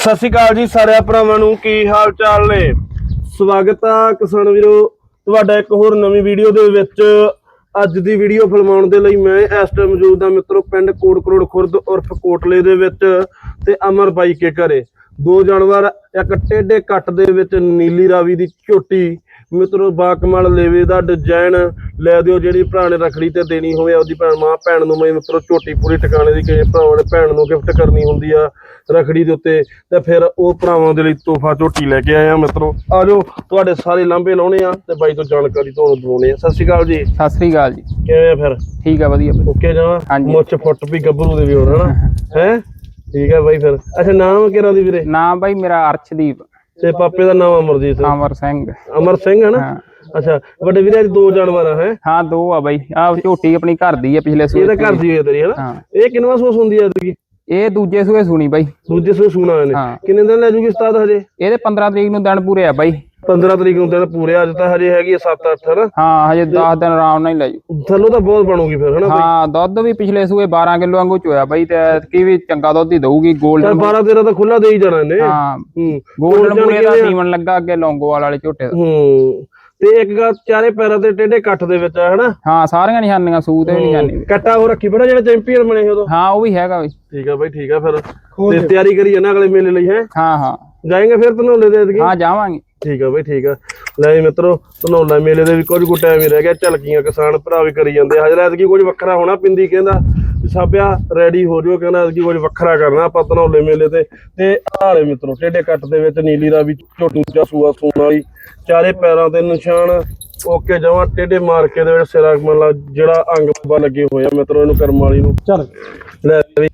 ਸਤਿ ਸ਼੍ਰੀ ਅਕਾਲ ਜੀ ਸਾਰਿਆਂ ਭਰਾਵਾਂ ਨੂੰ, ਕੀ ਹਾਲ ਚਾਲ ਨੇ? ਸਵਾਗਤ ਆ ਕਿਸਾਨ ਵੀਰੋ, ਤੁਹਾਡਾ ਇੱਕ ਹੋਰ ਨਵੀਂ ਵੀਡੀਓ ਦੇ ਵਿੱਚ। ਅੱਜ ਦੀ ਵੀਡੀਓ ਫਿਲਮਾਉਣ ਦੇ ਲਈ ਮੈਂ ਇਸ ਟਾਈਮ ਮੌਜੂਦ ਹਾਂ ਮਿੱਤਰੋ, ਪਿੰਡ ਕੋਟ ਕਰੋੜ ਖੁਰਦ ਉਰਫ ਕੋਟਲੇ ਦੇ ਵਿੱਚ ਤੇ ਅਮਰ ਬਾਈ ਕੇ ਘਰੇ। ਦੋ ਜਾਨਵਰ, ਇੱਕ ਟੇਢੇ ਕੱਟ ਦੇ ਵਿੱਚ, ਨੀਲੀ ਰਾਵੀ ਦੀ ਝੋਟੀ ਮਿੱਤਰੋ ਬਾਕਮਾਲ ਲੇਵੇ ਦਾ ਡਿਜ਼ਾਈਨ ਲੈ ਦਿਓ ਜਿਹੜੀ ਭਰਾ ਨੇ ਰਖੜੀ ਤੇ ਦੇਣੀ ਹੋਵੇ ਉਹਦੀ ਭੈਣ ਮਾਂ ਭੈਣ ਨੂੰ ਮੈਂ ਮਿੱਤਰੋ ਝੋਟੀ ਪੂਰੀ ਟਿਕਾਣੇ ਦੀ ਕਿਸੇ ਭਰਾਵਾਂ ਨੇ ਭੈਣ ਨੂੰ ਗਿਫਟ ਕਰਨੀ ਹੁੰਦੀ ਆ ਰਖੜੀ ਦੇ ਉੱਤੇ। ਤੇ ਫਿਰ ਉਹ ਭਰਾਵਾਂ ਦੇ ਲਈ ਤੋਹਫਾ ਝੋਟੀ ਲੈ ਕੇ ਆਏ ਆ ਮਿੱਤਰੋ। ਆਜੋ ਤੁਹਾਡੇ ਸਾਰੇ ਲਾਂਭੇ ਲਾਉਣੇ ਆ ਤੇ ਬਾਈ ਤੋਂ ਜਾਣਕਾਰੀ ਤੁਹਾਨੂੰ ਦਵਾਉਣੇ ਆ। ਸਤਿ ਸ਼੍ਰੀ ਅਕਾਲ ਜੀ। ਸਤਿ ਸ੍ਰੀ ਅਕਾਲ ਜੀ। ਕਿਵੇਂ ਆ ਫਿਰ? ਠੀਕ ਆ ਵਧੀਆ ਬਾਈ। ਓਕੇ ਜਾਵਾ? ਹਾਂਜੀ। ਮੁੱਛ ਫੁੱਟ ਵੀ ਗੱਭਰੂ ਦੇ ਵੀ ਹੋਣ ਹਨਾ ਹੈ? ਠੀਕ ਹੈ ਬਾਈ ਫਿਰ। ਅੱਛਾ ਨਾਮ ਕਿਹੜਾ ਦੀ ਵੀਰੇ? ਨਾਮ ਬਾਈ ਮੇਰਾ ਅਰਸ਼ਦੀਪ। ਤੇ ਪਾਪੇ ਦਾ ਨਾਮ ਅਮਰਜੀਤ। ਸਿੰਘ ਅਮਰ ਸਿੰਘ। ਅਮਰ ਸਿੰਘ ਹੈ ਨਾ? ਅੱਛਾ ਵੱਡੇ ਵੀਰੇ ਅੱਜ ਦੋ ਜਾਨਵਰ ਆ ਹੈ? ਹਾਂ ਦੋ ਆ ਬਾਈ। ਆ ਝੋਟੀ ਆਪਣੀ ਘਰ ਦੀ ਆ ਪਿਛਲੇ ਇਹ ਸੂਏ ਤਾਂ ਘਰ ਦੀ ਹੋਈ ਤੇਰੀ ਹੈ ਨਾ? ਇਹ ਕਿੰਨਵਾ ਸੋਸ ਹੁੰਦੀ ਆ ਐਤਕੀ ਇਹ ਦੂਜੇ ਸੂਏ ਸੁਣੀ ਬਾਈ। ਦੂਜੇ ਸੋਸ ਸੁਣਾ ਹਾਂ। ਕਿੰਨੇ ਦਿਨ ਲੈ ਜੂਗੀ ਉਸਤਾਦ ਹਜੇ? ਇਹਦੇ 15 ਤਰੀਕ ਨੂੰ ਦਿਨ ਪੂਰੇ ਆ ਬਾਈ। 15 ਤਰੀਕ ਨੂੰ ਦਿਨ ਪੂਰੇ ਆ, ਅੱਜ ਤਾਂ ਹਜੇ ਹੈਗੀ 7-8 ਹੈ ਨਾ ਹਾਂ ਹਜੇ 10 ਦਿਨ ਆਰਾਮ ਨਾਲ ਹੀ ਲੈ ਜੂ ਥੱਲੋਂ ਤਾਂ ਬਹੁਤ ਬਣੂਗੀ ਫਿਰ ਹਨਾ ਹਾਂ ਦੁੱਧ ਵੀ ਪਿਛਲੇ ਸੂਏ 12 ਕਿਲੋ ਵਾਂਗੂ ਚੋਇਆ ਬਾਈ ਤੇ ਕੀ ਵੀ ਚੰਗਾ ਦੁੱਧ ਹੀ ਦਊਗੀ ਚੱਲ 골ਡਨ 12 13 ਤਾਂ ਖੁੱਲਾ ਦੇ ਹੀ ਜਾਣਾ ਇਹਨੇ। ਹਾਂ ਹੂੰ 골ਡਨ ਪੂਰੇ ਦਾ ਸੀਮਨ ਲੱਗਾ ਅੱਗੇ ਲੌਂਗੋਵਾਲ ਵਾਲੇ ਝੋਟੇ ਦਾ। ਹੂੰ ਤੇ ਇੱਕ ਗੱਲ ਚਾਰੇ ਪੈਰਾਂ ਤੇ ਟੇਢੇ ਕੱਟ ਦੇ ਵਿੱਚ ਹਨਾ? ਹਾਂ ਸਾਰੀਆਂ ਨਿਸ਼ਾਨੀਆਂ ਸੂ ਤੇ ਵੀ ਨਿਸ਼ਾਨੀ। ਕੱਟਾ ਉਹ ਰੱਖੀ ਬੜਾ ਜਿਹੜਾ ਚੈਂਪੀਅਨ ਬਣੇ ਉਦੋਂ। ਹਾਂ ਉਹ ਵੀ ਹੈਗਾ ਬਾਈ। ਠੀਕ ਆ ਬਾਈ ਠੀਕ ਆ ਫਿਰ। ਤੇ ਤਿਆਰੀ ਕਰੀ ਜਾਣਾ ਅਗਲੇ ਮੇਲੇ ਲਈ ਹੈ? ਹਾਂ ਹਾਂ। ਜਾਏਂਗੇ ਫਿਰ ਧਨੌਲੇ ਦੇ ਐਤਕੀ? ਹਾਂ ਜਾਵਾਂਗੇ। ਠੀਕ ਆ ਬਈ ਠੀਕ ਆ। ਲੈ ਜੀ ਮਿੱਤਰੋ ਧਨੌਲਾ ਮੇਲੇ ਦੇ ਵੀ ਕੁਝ ਕੁ ਟਾਈਮ ਹੀ ਰਹਿ ਗਿਆ ਝਲਕੀਆਂ ਕਿਸਾਨ ਭਰਾ ਵੀ ਕਰੀ ਜਾਂਦੇ ਆ। ਹਜੇ ਐਤਕੀ ਕੁਝ ਵੱਖਰਾ ਹੋਣਾ ਪਿੰਦੀ ਕਹਿੰਦਾ ਸਾਬਿਆ ਰੈਡੀ ਹੋ ਜਾਓ ਕਹਿੰਦਾ ਐਤਕੀ ਕੁਝ ਵੱਖਰਾ ਕਰਨਾ ਆਪਾਂ ਧਨੌਲੇ ਮੇਲੇ ਤੇ। ਤੇ ਆਲੇ ਮਿੱਤਰੋ ਟੇਢੇ ਕੱਟ ਦੇ ਵਿੱਚ ਨੀਲੀ ਦਾ ਵੀ ਝੋਟੂ ਜਾਂ ਸੂਆ ਸੂਣ ਵਾਲੀ ਚਾਰੇ ਪੈਰਾਂ ਤੇ ਨਿਸ਼ਾਨ। ਓਕੇ ਜਮਾ ਟੇਢੇ ਮਾਰ ਕੇ ਦੇ ਵਿੱਚ ਸਿਰਾ ਮਤਲਬ ਜਿਹੜਾ ਅੰਗ ਲੱਗੇ ਹੋਏ ਆ ਮਿੱਤਰੋ ਇਹਨੂੰ ਕਰਮ ਵਾਲੀ ਨੂੰ। ਚਲ। ਲੈ ਵੀ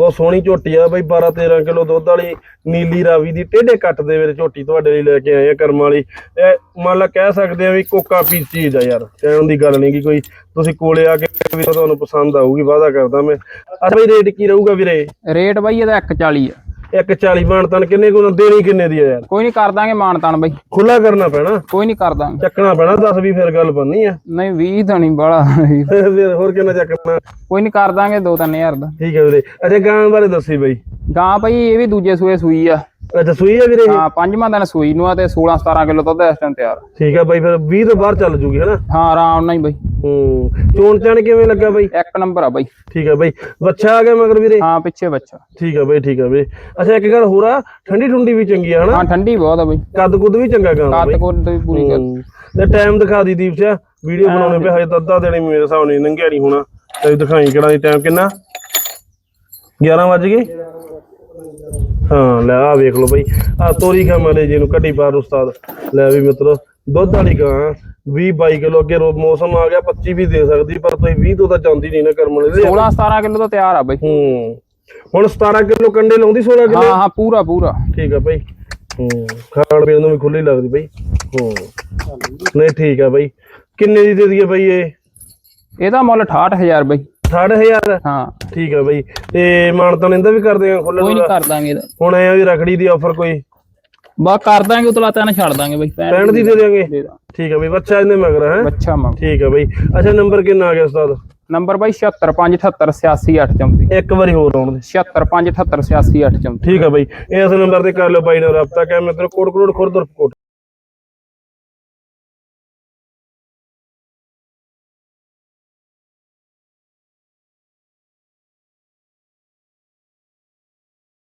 ਬਹੁਤ ਸੋਹਣੀ ਝੋਟੀ ਆ ਬਈ 12 13 ਕਿਲੋ ਦੁੱਧ ਵਾਲੀ ਨੀਲੀ ਰਾਵੀ ਦੀ ਟੇਢੇ ਕੱਟ ਦੇ ਵਿੱਚ ਝੋਟੀ ਤੁਹਾਡੇ ਲਈ ਲੈ ਕੇ ਆਏ ਆ ਕਰਮ ਵਾਲੀ। ਇਹ ਮੰਨ ਲਾ ਕਹਿ ਸਕਦੇ ਆ ਵੀ ਕੋਕਾ ਪੀਸ ਚੀਜ਼ ਆ ਯਾਰ, ਕਹਿਣ ਦੀ ਗੱਲ ਨਹੀਂ ਕਿ ਕੋਈ। ਤੁਸੀਂ ਕੋਲੇ ਆ ਕੇ ਵੀ ਤੁਹਾਨੂੰ ਪਸੰਦ ਆਊਗੀ, ਵਾਅਦਾ ਕਰਦਾ ਮੈਂ। ਅੱਛਾ ਬਈ, ਰੇਟ ਕੀ ਰਹੂਗਾ ਵੀਰੇ? ਰੇਟ ਬਾਈ ਇਹਦਾ 140 ਆ। 140 ਬਾਣ ਤਨ ਕਿੰਨੇ ਕੋ ਦੇਣੀ ਕਿੰਨੇ ਦੀ ਆ ਯਾਰ? ਕੋਈ ਨਹੀਂ ਕਰ ਦਾਂਗੇ ਮਾਨ ਤਾਨ ਬਾਈ। ਖੁੱਲਾ ਕਰਨਾ ਪੈਣਾ। ਕੋਈ ਨਹੀਂ ਕਰ ਦਾਂਗੇ। ਚੱਕਣਾ ਪੈਣਾ 10 ਵੀ ਫਿਰ ਗੱਲ ਬੰਨੀ ਆ। ਨਹੀਂ 20 ਤਾਂ ਨਹੀਂ ਬਾਲਾ ਫਿਰ ਹੋਰ ਕਿੰਨਾ ਚੱਕਣਾ? ਕੋਈ ਨਹੀਂ ਕਰ ਦਾਂਗੇ 2-3000 ਦਾ। ਠੀਕ ਹੈ ਵੀਰੇ। ਅੱਛਾ ਗਾਂ ਬਾਰੇ ਦੱਸੀ ਬਈ। ਗਾਂ ਭਾਈ ਇਹ ਵੀ ਦੂਜੇ ਸੂਏ ਸੂਈ ਆ। ਅੱਛਾ ਸੂਈ ਆ ਵੀਰੇ? ਹਾਂ ਪੰਜਵਾਂ ਦਿਨ ਸੂਈ ਨੂੰ ਆ ਤੇ 16-17 ਕਿਲੋ ਦੁੱਧ ਇਸ ਟਾਈਮ ਤਿਆਰ। ਠੀਕ ਆ ਬਾਈ ਫਿਰ 20 ਤੋਂ ਬਾਹਰ ਚੱਲ ਜੂਗੀ ਹਨਾ? ਹਾਂ ਆਰਾਮ ਨਾਲ ਹੀ ਬਾਈ। ਹੂੰ। ਚੋਣ ਚਾਣ ਕਿਵੇਂ ਲੱਗਾ ਬਾਈ? ਇੱਕ ਨੰਬਰ ਆ ਬਾਈ। ਠੀਕ ਆ ਬਾਈ। ਬੱਚਾ ਆ ਗਿਆ ਮਗਰ ਵੀਰੇ? ਹਾਂ ਪਿੱਛੇ ਬੱਚਾ। ਠੀਕ ਆ ਬਾਈ ਠੀਕ ਆ ਬਾਈ। ਅੱਛਾ ਇੱਕ ਗੱਲ ਹੋਰ ਆ ਠੰਡੀ ਠੁੰਡੀ ਵੀ ਚੰਗੀ ਆ ਹਨਾ? ਹਾਂ ਠੰਡੀ ਬਹੁਤ ਆ ਬਾਈ। ਕੱਦ ਕੁੱਦ ਵੀ ਚੰਗਾ ਗਾਂ ਕੱਦ ਕੋਲ ਵੀ ਪੂਰੀ ਕਰ। ਤੇ ਟਾਈਮ ਦਿਖਾ ਦੀ ਦੀਪ ਸਿਆ ਵੀਡੀਓ ਬਣਾਉਣੇ ਪਏ ਹਜੇ ਤਾਂ ਅੱਧਾ ਦਿਨ ਮੇਰੇ ਹਿਸਾਬ ਨਾਲ ਲੰਘਿਆ ਨਹੀਂ ਹੋਣਾ। ਤੇ ਦਿਖਾਈ ਕਿਹੜਾ ਦੀ ਟਾਈਮ ਕਿੰਨਾ? 11 ਵੱਜ ਗਏ? ਹਾਂ ਲੈ ਆ ਵੇਖ ਲਓ ਬਾਈ। ਆ ਤੋਰੀ ਖਾ ਮਾਰੇ ਜੀ ਨੂੰ ਕੱਢੀ ਬਾਹਰ ਉਸਤਾਦ। ਲੈ ਵੀ ਮਿੱਤਰੋ ਦੁੱਧ ਵਾਲੀ ਗਾਂ। 20 22 ਕਿਲੋ ਅੱਗੇ ਰੋ- ਮੌਸਮ ਆ ਗਿਆ 25 ਵੀ ਦੇ ਸਕਦੀ ਪਰ ਤੁਸੀਂ 20 ਤੋਂ ਤਾਂ ਜਾਂਦੀ ਨਹੀਂ ਨਾ ਕਰਮ ਦੇ। 16-17 ਕਿਲੋ ਤਾਂ ਤਿਆਰ ਆ ਬਾਈ। ਹੂੰ। ਹੁਣ 17 ਕਿਲੋ ਕੰਡੇ ਲਾਉਂਦੀ 16 ਕਿਲੋ? ਹਾਂ ਹਾਂ ਪੂਰਾ ਪੂਰਾ। ਠੀਕ ਆ ਬਾਈ। ਹੂੰ ਖਾਣ ਪੀਣ ਨੂੰ ਵੀ ਖੁੱਲੀ ਲੱਗਦੀ ਬਾਈ। ਹੂੰ। ਨਹੀਂ ਠੀਕ ਆ ਬਾਈ। ਕਿੰਨੇ ਦੀ ਦੇ ਦਈਏ ਬਾਈ ਇਹ? ਇਹਦਾ ਮੁੱਲ 68000 ਬਾਈ। 68000 ਹਾਂ। ਠੀਕ ਆ ਬਾਈ। ਤੇ ਮਾਨਤਾ ਇਹਦਾ ਵੀ ਕਰਦੇ ਆ ਖੁੱਲੇ ਕੋਈ ਨਹੀਂ ਕਰ ਦਾਂਗੇ ਇਹਦਾ। ਹੁਣ ਐ ਆ ਵੀ ਰਖੜੀ ਦੀ ਆਫਰ ਕੋਈ? ਬਾ ਕਰ ਦਾਂਗੇ ਉਤਲਾ ਤਾਂ ਛੱਡ ਦਾਂਗੇ ਬਾਈ। 65 ਦੀ ਦੇ ਦੇਾਂਗੇ ਦੇ ਦਾਂ ਠੀਕ ਹੈ ਬਈ ਬੱਚਾ ਇਹਨੇ ਮਗਰ ਹੈ? ਬੱਚਾ ਮੰਗ ਠੀਕ ਹੈ ਬਈ। ਅੱਛਾ ਨੰਬਰ ਕਿੰਨਾ ਆ ਗਿਆ ਉਸਤਾਦ? ਨੰਬਰ ਬਾਈ 76577888 ਚੌਂਦੀ ਇੱਕ ਵਾਰੀ ਹੋਰ ਆਉਣ ਦੇ। 76577888 ਚੌਂਦੀ ਠੀਕ ਹੈ ਬਈ ਇਸ ਨੰਬਰ ਤੇ ਕਰ ਲਓ ਬਾਈ ਨਾਲ ਰابطਾ ਕਿ ਮੈਂ ਤੇਰੇ ਕੋਟ ਕੋਟ